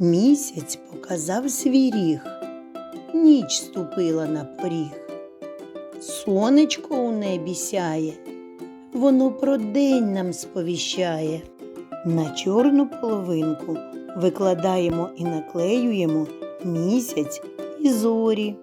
Місяць показав свій ріг, ніч ступила на поріг. Сонечко у небі сяє, воно про день нам сповіщає. На чорну половинку викладаємо і наклеюємо місяць і зорі.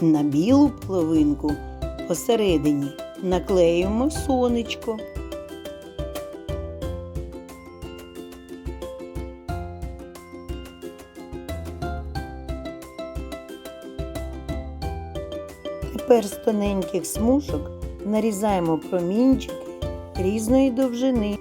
На білу половинку посередині наклеюємо сонечко. Тепер з тоненьких смужок нарізаємо промінчики різної довжини.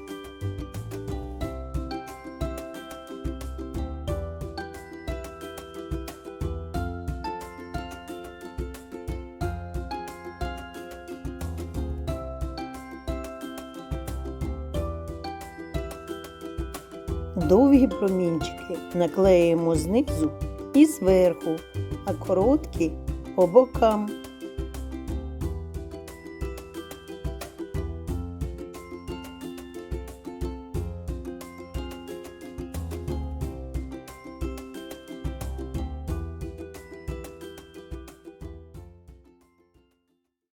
Довгі промінчики наклеїмо знизу і зверху, а короткі по бокам.